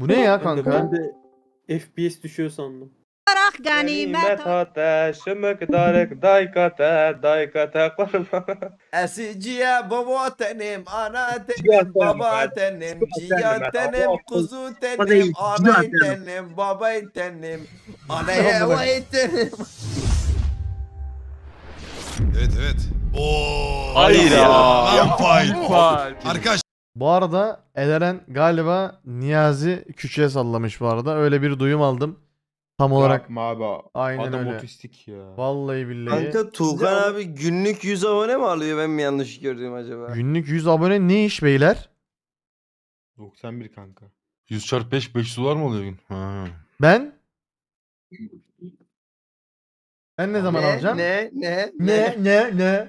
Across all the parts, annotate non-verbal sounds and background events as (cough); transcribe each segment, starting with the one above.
Bu ne ya Ben de, kanka? ben de FPS düşüyor sandım. Ganimet ateşi miktarık daykate daykate. Esiciye baba tenim, ana tenim, baba tenim, cihan tenim, kuzu tenim, ana tenim. baba tenim, anaya vay tenim. Evet evet. Oo. Hayır ya. Lan fight. Arkadaş Bu arada Eleren galiba Niyazi küçüğe sallamış bu arada. Öyle bir duyum aldım. Tam olarak Yapma abi. aynen Adam öyle. otistik ya. Vallahi billahi. Kanka Tuğkan abi günlük 100 abone mi alıyor ben mi yanlış gördüm acaba? Günlük 100 abone ne iş beyler? 91 kanka. 100 çarpı 5 500 dolar mı oluyor gün? Ha. Ben? Ben ne zaman ne, alacağım? Ne, ne, Ne ne ne?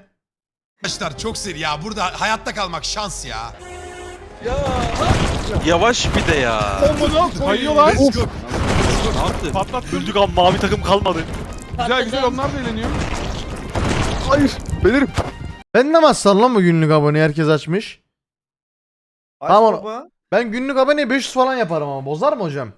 arkadaşlar çok seri ya. Burada hayatta kalmak şans ya. Yavaş bir de ya. Kayıyorlar. Let's go. Ne yaptın? Patlat öldük ama mavi takım kalmadı. Güzel güzel onlar da eğleniyor. Hayır. Belirim. Ben ne mazsal lan bu günlük abone herkes açmış. Aç Tamam. baba. Ben günlük abone 500 falan yaparım ama bozar mı hocam?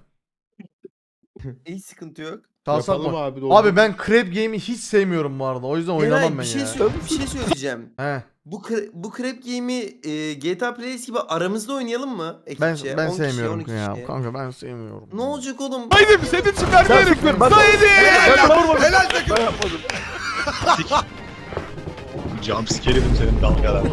(laughs) Hiç sıkıntı yok. Kalsak Yapalım mı? abi. Abi ben Crab Game'i hiç sevmiyorum bu arada. O yüzden oynamam ben bir şey, ya. bir şey söyleyeceğim. He. Bu kre- bu Crap Game'i e, GTA Plays gibi aramızda oynayalım mı? Ben Ekipçe, ben 10 kişi, sevmiyorum 12 ya. kişi. Kanka ben sevmiyorum. Ne olacak oğlum? Haydi senin için vermeyelim. Haydi. Helal takım. Jumpscare yedim senin dalgadan.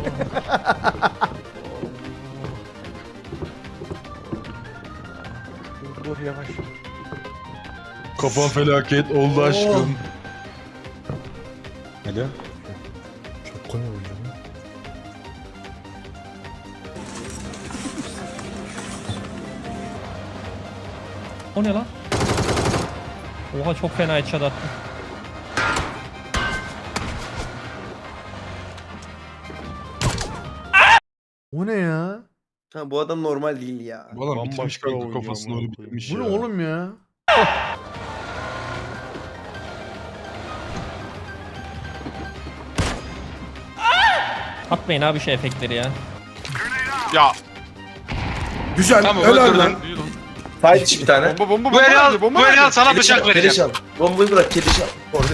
Kafa felaket oldu aşkım. Hadi. O ne lan? Oha çok fena headshot attı. O ne ya? Ha, bu adam normal değil ya. Bu adam bitmiş Bambaşka kanka oynuyor kafasını amına öyle koyayım. bitmiş Bu ne ya. oğlum ya? Atmayın abi şu efektleri ya. Ya. Güzel. Tamam helal öldür lan. lan. Fight iç bir tane. Bomba bomba bomba nerede? Bomba nerede? sana bıçak vereceğim. Bombayı bırak kediş al. Orada. (laughs)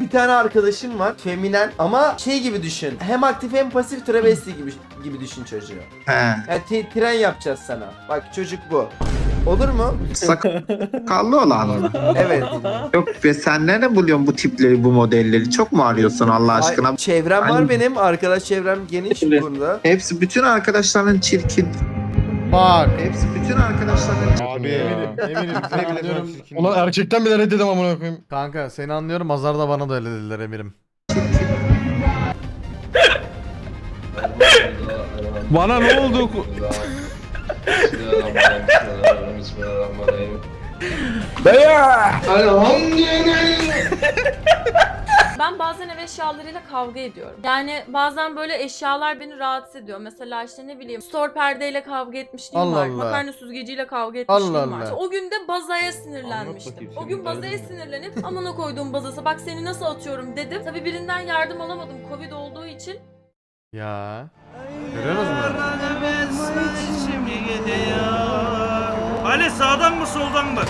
Bir tane arkadaşım var. Feminen ama şey gibi düşün. Hem aktif hem pasif travesti gibi gibi düşün çocuğu. He. Yani te- tren yapacağız sana. Bak çocuk bu. Olur mu? Sakallı olan mı? Evet. Yok be sen nerede buluyorsun bu tipleri bu modelleri? Çok mu arıyorsun Allah aşkına? Ay, çevrem var Ay. benim. Arkadaş çevrem geniş bu konuda. Hepsi bütün arkadaşların çirkin. Bak. Hepsi bütün arkadaşların Abi Eminim, eminim seni anlıyorum. Ulan erkekten bile reddedim amına koyayım. Kanka seni anlıyorum. Azar da bana da öyle dediler emirim. Bana ne oldu? (laughs) Ben bazen ev eşyalarıyla kavga ediyorum. Yani bazen böyle eşyalar beni rahatsız ediyor. Mesela işte ne bileyim store perdeyle kavga etmişliğim Allah var. Allah. Makarna süzgeciyle kavga etmişliğim Allah var. Allah. O gün de bazaya sinirlenmiştim. O gün bazaya sinirlenip amına koyduğum bazası bak seni nasıl atıyorum dedim. Tabi birinden yardım alamadım covid olduğu için. Ya. Görüyorsunuz mu? Ali sağdan mı soldan mı?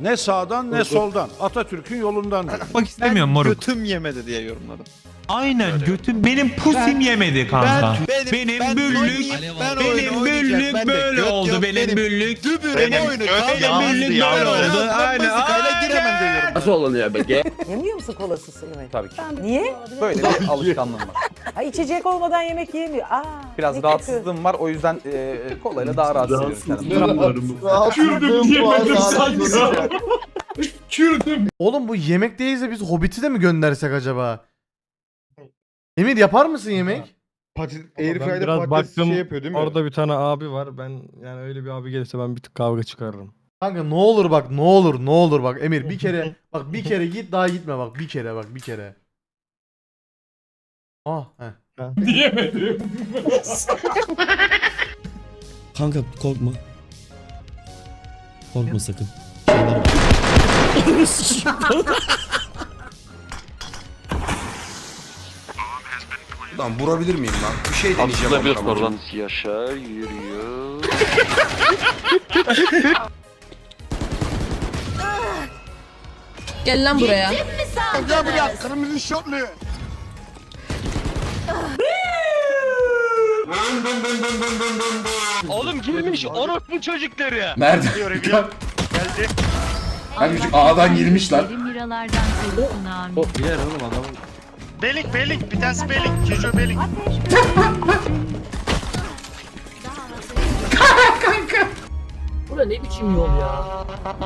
Ne sağdan ne soldan. Atatürk'ün yolundan. Bak istemiyorum moruk. Götüm yemedi diye yorumladım. Aynen götüm benim pusim yemedi kanka. benim, benim büllük benim büllük böyle oldu benim büllük. Benim oyunu benim büllük böyle oldu. Aynen. giremem diyorum. Nasıl olunuyor peki? Yemiyor musun kolasız yemek? Tabii ki. Niye? Böyle bir alışkanlığım var. Ha, içecek olmadan yemek yemiyor. Aa, Biraz rahatsızlığım var o yüzden e, kolayla daha rahat hissediyorum kendimi. Oğlum bu yemek değilse biz Hobbit'i de mi göndersek acaba? Emir yapar mısın yemek? Patates, Ben Airfryer'de biraz patates baktım, şey yapıyor değil mi? Orada bir tane abi var. Ben yani öyle bir abi gelirse ben bir tık kavga çıkarırım. Kanka ne olur bak ne olur ne olur bak Emir bir kere (laughs) bak bir kere git daha gitme bak bir kere bak bir kere. Ah heh. (laughs) (laughs) Kanka korkma. Korkma sakın. Tamam vurabilir miyim lan? Bir şey deneyeceğim. oradan. Yaşar yürüyor. Gel lan buraya. Gel buraya kırmızı şortlu. Oğlum girmiş orospu çocukları. Nerede? Geldi. Çocuk A'dan girmiş lan. Belik belik bir tanesi belik. Çocuğu belik. Bura ne biçim yol ya?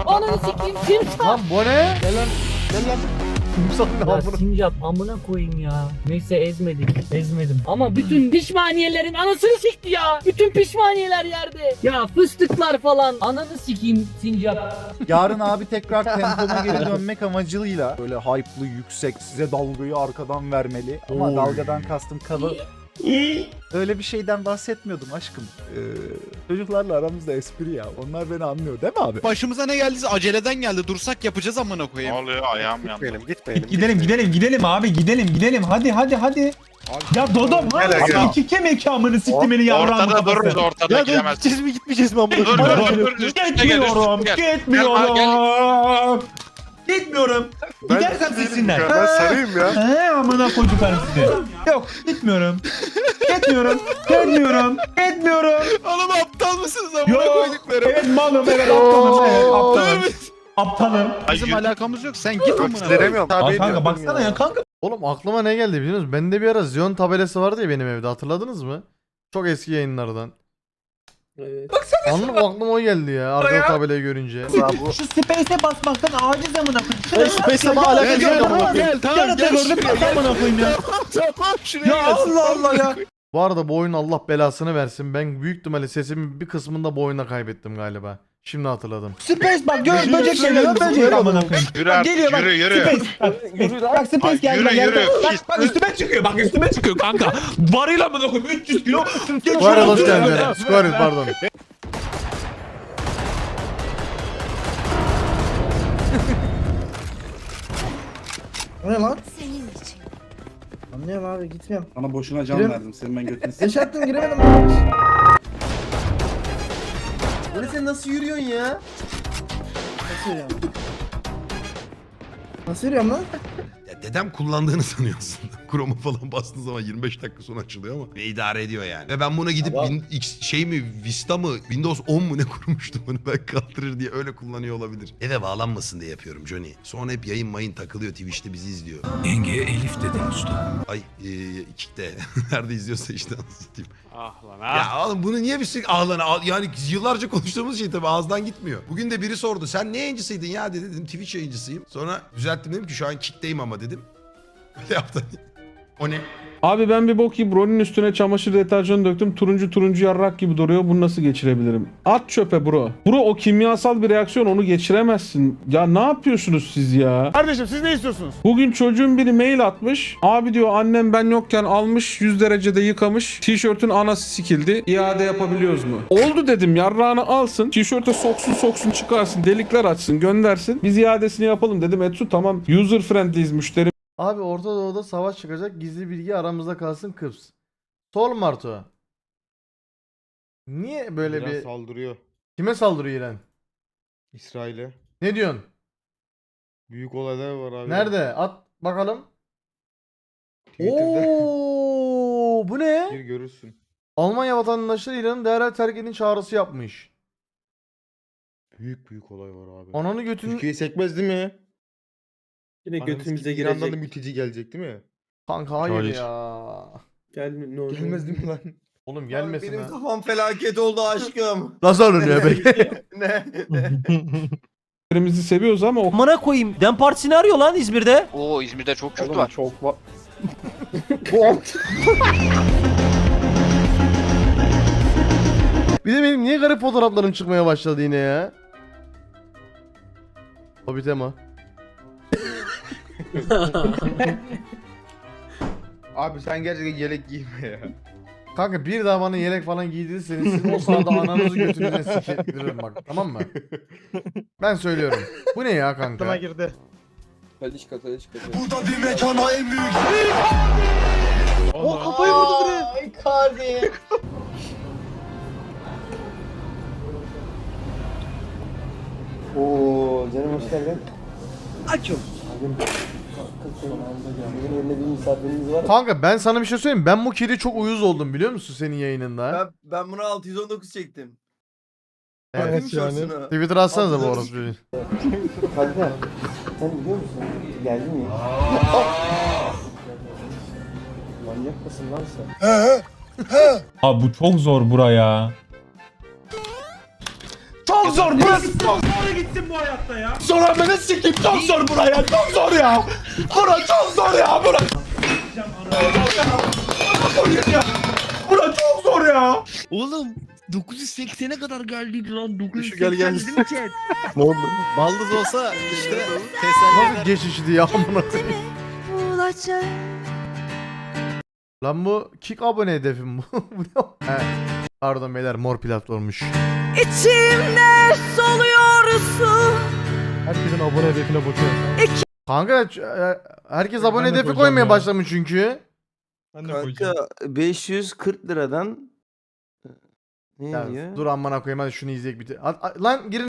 Ananı sikeyim kim Lan bu ne? Gel lan. Gel lan. Kumsal ne amına? Sincap amına koyayım ya. Neyse ezmedik. Ezmedim. Ama bütün pişmaniyelerin anasını sikti ya. Bütün pişmaniyeler yerde. Ya fıstıklar falan. Ananı sikeyim Sincap. Yarın abi tekrar (laughs) tempoma geri dönmek amacıyla böyle hype'lı yüksek size dalgayı arkadan vermeli. Ama Oy. dalgadan kastım kalı. Öyle bir şeyden bahsetmiyordum aşkım. Ee, çocuklarla aramızda espri ya. Onlar beni anlıyor değil mi abi? Başımıza ne geldiyse aceleden geldi. Dursak yapacağız amına koyayım. oluyor ayağım yandı. Gidelim gidelim gidelim abi gidelim gidelim hadi hadi hadi. Ya Dodom Nereye abi gidiyor? iki kemik amını siktimini yavrağımı Ortada dururuz ortada gidemez. Gideceğiz mi gitmeyeceğiz mi amına Dur koyayım? dur dur. Üstüne gel Gitmiyorum üstüne gel. gitmiyorum. Gitmiyorum. Gidersem silsinler. Ben sarayım ya. He amına koyduklarım sizi. Yok gitmiyorum. Gitmiyorum. Gitmiyorum. Gitmiyorum. Oğlum aptal mısınız amına Yok. koyduklarım? Evet malım evet aptalım evet aptalım. Aptalım. Bizim alakamız yok. Sen git amına koyayım. Aa, kanka baksana ya kanka. Oğlum aklıma ne geldi biliyor musunuz? Bende bir ara Zion tabelası vardı ya benim evde hatırladınız mı? Çok eski yayınlardan. Baksana Anladım aklıma o geldi ya arka tabelayı görünce. Şu space'e basmaktan aciz amına koyayım. Space'e bak alakası yok amına koyayım. Gel tamam gel gördüm bak amına koyayım ya. Tamam şuraya Ya Allah Allah ya. Bu arada bu oyun Allah belasını versin. Ben büyük ihtimalle sesimin bir kısmını da bu oyunda kaybettim galiba. Şimdi hatırladım. Space bak gör böcek geliyor böcek amına koyayım. Yürü Bak artık, geliyor bak yürü, yürü. Space. Bak, Space. Bak Space Ay, geldi yürü, bak geldi. yürü. Bak, bak üstüme çıkıyor bak üstüme çıkıyor kanka. Varıyla amına koyayım 300 kilo. Geç Bu arada şuradan. hoş geldin. Square pardon. O ne lan? Senin için. Anlıyorum abi gitmiyorum. Sana boşuna can verdim. Senin ben götünü (laughs) Yaşattım giremedim. Böyle sen nasıl yürüyorsun ya? Nasıl yürüyorum? Nasıl yürüyorum lan? Ya dedem kullandığını sanıyorsun. Chroma falan (laughs) bastığın zaman 25 dakika sonra açılıyor ama ve idare ediyor yani. Ve ben buna gidip X, şey mi Vista mı Windows 10 mu ne (laughs) kurmuştum onu ben kaldırır diye öyle kullanıyor olabilir. Eve bağlanmasın diye yapıyorum Johnny. Sonra hep yayın mayın takılıyor Twitch'te bizi izliyor. Yengeye Elif dedin usta. Ay e, Kick'te. (laughs) Nerede izliyorsa işte anlatayım. Ah lan ah. Ya oğlum bunu niye bir sürekli ağlana ağ- yani yıllarca konuştuğumuz şey tabii ağızdan gitmiyor. Bugün de biri sordu sen ne yayıncısıydın ya dedi dedim Twitch yayıncısıyım. Sonra düzelttim dedim ki şu an Kick'teyim ama dedim. Öyle yaptı. O ne? Abi ben bir bok yiyip rolün üstüne çamaşır deterjanı döktüm. Turuncu turuncu yarrak gibi duruyor. Bunu nasıl geçirebilirim? At çöpe bro. Bro o kimyasal bir reaksiyon onu geçiremezsin. Ya ne yapıyorsunuz siz ya? Kardeşim siz ne istiyorsunuz? Bugün çocuğun biri mail atmış. Abi diyor annem ben yokken almış 100 derecede yıkamış. Tişörtün anası sikildi. İade yapabiliyoruz mu? Oldu dedim yarrağını alsın. Tişörte soksun soksun çıkarsın. Delikler açsın göndersin. Biz iadesini yapalım dedim. Etsu tamam user friendly'yiz müşteri Abi Orta Doğu'da savaş çıkacak gizli bilgi aramızda kalsın Kıps. Sol Marto. Niye böyle bir... saldırıyor Kime saldırıyor İran? İsrail'e. Ne diyorsun? Büyük olaylar var abi. Nerede? At bakalım. Oo, bu ne? görürsün. Almanya vatandaşları İran'ın derhal terk edin çağrısı yapmış. Büyük büyük olay var abi. Ananı götünü... sekmez değil mi? Yine götümüze girecek. mülteci gelecek değil mi? Kanka hayır, Hayır. ya. Gelme ne oldu? Gelmez değil mi lan? Oğlum gelmesin Benim ha. kafam felaket oldu aşkım. (laughs) Nasıl alınıyor peki? ne? (laughs) Müşterimizi seviyoruz ama o Amına koyayım. Dem Partisi'ni arıyor lan İzmir'de. Oo İzmir'de çok Kürt var. Çok var. (laughs) Bir de benim niye garip fotoğraflarım çıkmaya başladı yine ya? Hobbit Emma. (laughs) Abi sen gerçekten yelek giyme ya. Kanka bir daha bana yelek falan giydirirseniz sizin o sırada ananızı götünüze sikettiririm bak tamam mı? Ben söylüyorum. Bu ne ya kanka? girdi. O kafayı vurdu direkt. Ay Kardi. Oo canım hoş geldin. Açım. Bir misafirimiz var. Kanka ben sana bir şey söyleyeyim. Ben bu kedi çok uyuz oldum biliyor musun senin yayınında? Ben, ben bunu 619 çektim. Evet yani. Twitter atsanıza bu orospu. Kanka sen biliyor musun? Geldi mi? Manyak mısın lan sen? Abi bu çok zor buraya. Çok zor burası çok gitsin bu hayatta ya. Sonra beni sikeyim çok zor buraya çok zor ya. Bura çok zor ya bura. Bura çok zor ya. Oğlum 980'e kadar geldik lan 980 gel, gel. mi chat? (laughs) Ne oldu? Baldız olsa işte Nasıl geçişti ya amına koyayım. Lan bu kick abone hedefim bu. (laughs) Pardon beyler mor platformmuş. İçimde soluyorsun. herkesin abone hedefine bakıyor. Kanka ç- e, herkes abone Ben de hedefi koymaya ya. başlamış çünkü. Ben de koyacağım. 540 liradan ne Ya, diyor? dur amına koyayım hadi şunu izleyek bitir. Lan girin